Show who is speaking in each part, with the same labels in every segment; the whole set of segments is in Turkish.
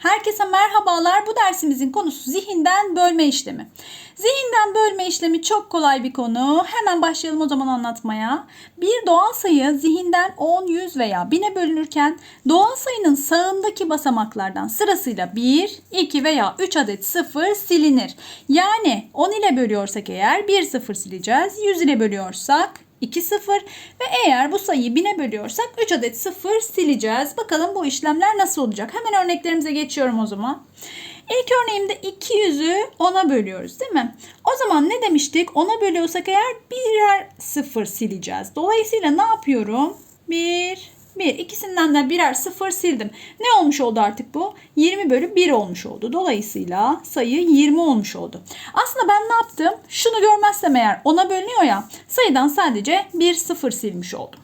Speaker 1: Herkese merhabalar. Bu dersimizin konusu zihinden bölme işlemi. Zihinden bölme işlemi çok kolay bir konu. Hemen başlayalım o zaman anlatmaya. Bir doğal sayı zihinden 10, 100 veya 1000'e bölünürken doğal sayının sağındaki basamaklardan sırasıyla 1, 2 veya 3 adet sıfır silinir. Yani 10 ile bölüyorsak eğer 1 sıfır sileceğiz. 100 ile bölüyorsak 2 sıfır ve eğer bu sayıyı 1000'e bölüyorsak 3 adet sıfır sileceğiz. Bakalım bu işlemler nasıl olacak? Hemen örneklerimize geçiyorum o zaman. İlk örneğimde 200'ü 10'a bölüyoruz değil mi? O zaman ne demiştik? 10'a bölüyorsak eğer birer sıfır sileceğiz. Dolayısıyla ne yapıyorum? 1, 1. İkisinden de birer sıfır sildim. Ne olmuş oldu artık bu? 20 bölü 1 olmuş oldu. Dolayısıyla sayı 20 olmuş oldu. Aslında ben ne yaptım? Şunu görmezsem eğer 10'a bölünüyor ya sayıdan sadece bir sıfır silmiş oldum.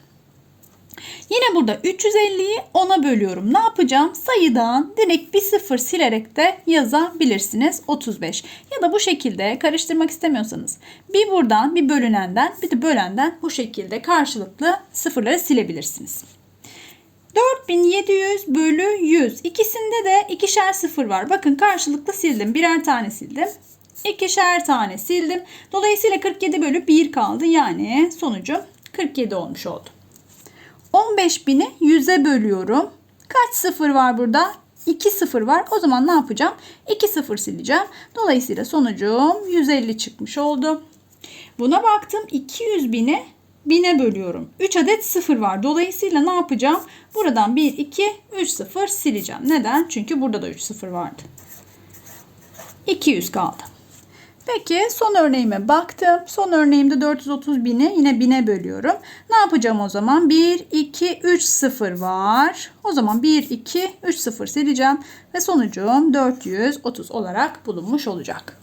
Speaker 1: Yine burada 350'yi 10'a bölüyorum. Ne yapacağım? Sayıdan direkt bir sıfır silerek de yazabilirsiniz. 35. Ya da bu şekilde karıştırmak istemiyorsanız bir buradan bir bölünenden bir de bölenden bu şekilde karşılıklı sıfırları silebilirsiniz. 4700 bölü 100. İkisinde de ikişer sıfır var. Bakın karşılıklı sildim. Birer tane sildim. İkişer tane sildim. Dolayısıyla 47 bölü 1 kaldı. Yani sonucu 47 olmuş oldu. 15.000'i 100'e bölüyorum. Kaç sıfır var burada? 2 sıfır var. O zaman ne yapacağım? 2 sıfır sileceğim. Dolayısıyla sonucum 150 çıkmış oldu. Buna baktım 200 bini 1000'e bölüyorum. 3 adet sıfır var. Dolayısıyla ne yapacağım? Buradan 1, 2, 3 sıfır sileceğim. Neden? Çünkü burada da 3 sıfır vardı. 200 kaldı. Peki son örneğime baktım. Son örneğimde 430 bini yine 1000'e bölüyorum. Ne yapacağım o zaman? 1, 2, 3 sıfır var. O zaman 1, 2, 3 sıfır sileceğim. Ve sonucum 430 olarak bulunmuş olacak.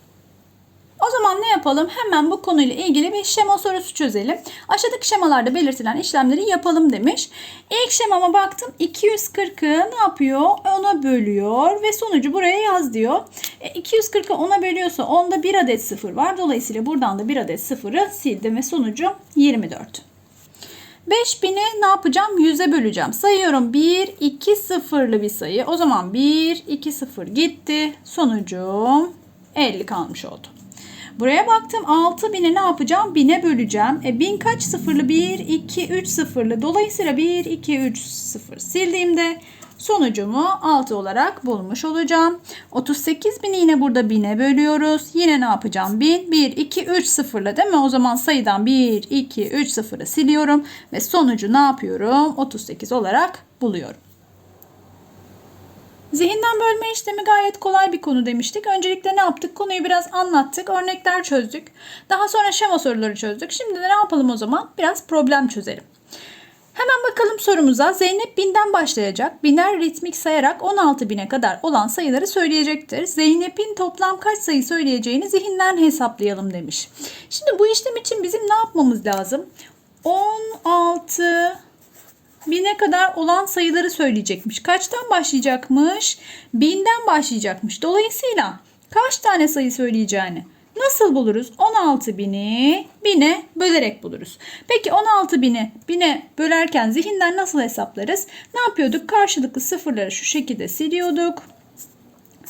Speaker 1: O zaman ne yapalım? Hemen bu konuyla ilgili bir şema sorusu çözelim. Aşağıdaki şemalarda belirtilen işlemleri yapalım demiş. İlk şemama baktım. 240'ı ne yapıyor? 10'a bölüyor ve sonucu buraya yaz diyor. E, 240'ı 10'a bölüyorsa onda 1 adet sıfır var. Dolayısıyla buradan da 1 adet sıfırı sildim ve sonucu 24. 5000'i ne yapacağım? 100'e böleceğim. Sayıyorum 1, 2 sıfırlı bir sayı. O zaman 1, 2 sıfır gitti. Sonucum 50 kalmış oldu. Buraya baktım 6000'i ne yapacağım? 1000'e böleceğim. E 1000 kaç sıfırlı? 1, 2, 3 sıfırlı. Dolayısıyla 1, 2, 3 sıfır sildiğimde sonucumu 6 olarak bulmuş olacağım. 38.000'i yine burada 1000'e bölüyoruz. Yine ne yapacağım? 1000, 1, 2, 3 sıfırla değil mi? O zaman sayıdan 1, 2, 3 sıfırı siliyorum. Ve sonucu ne yapıyorum? 38 olarak buluyorum. Zihinden bölme işlemi gayet kolay bir konu demiştik. Öncelikle ne yaptık? Konuyu biraz anlattık. Örnekler çözdük. Daha sonra şema soruları çözdük. Şimdi de ne yapalım o zaman? Biraz problem çözelim. Hemen bakalım sorumuza. Zeynep binden başlayacak. Biner ritmik sayarak 16 bine kadar olan sayıları söyleyecektir. Zeynep'in toplam kaç sayı söyleyeceğini zihinden hesaplayalım demiş. Şimdi bu işlem için bizim ne yapmamız lazım? 16 bine kadar olan sayıları söyleyecekmiş. Kaçtan başlayacakmış? Binden başlayacakmış. Dolayısıyla kaç tane sayı söyleyeceğini nasıl buluruz? 16 bini bine bölerek buluruz. Peki 16 bini bine bölerken zihinden nasıl hesaplarız? Ne yapıyorduk? Karşılıklı sıfırları şu şekilde siliyorduk.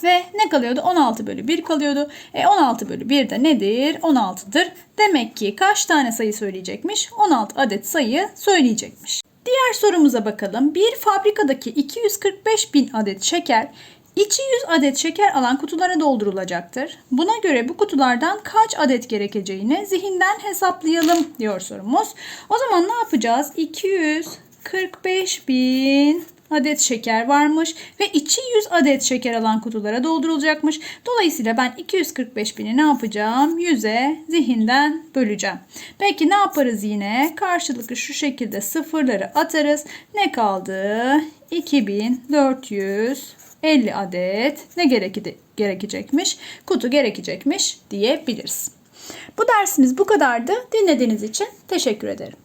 Speaker 1: Ve ne kalıyordu? 16 bölü 1 kalıyordu. E 16 bölü 1 de nedir? 16'dır. Demek ki kaç tane sayı söyleyecekmiş? 16 adet sayı söyleyecekmiş. Diğer sorumuza bakalım. Bir fabrikadaki 245 bin adet şeker içi 100 adet şeker alan kutulara doldurulacaktır. Buna göre bu kutulardan kaç adet gerekeceğini zihinden hesaplayalım diyor sorumuz. O zaman ne yapacağız? 245 bin adet şeker varmış ve içi 100 adet şeker alan kutulara doldurulacakmış. Dolayısıyla ben 245 bini ne yapacağım? 100'e zihinden böleceğim. Peki ne yaparız yine? Karşılıklı şu şekilde sıfırları atarız. Ne kaldı? 2450 adet ne gerekti, gerekecekmiş? Kutu gerekecekmiş diyebiliriz. Bu dersimiz bu kadardı. Dinlediğiniz için teşekkür ederim.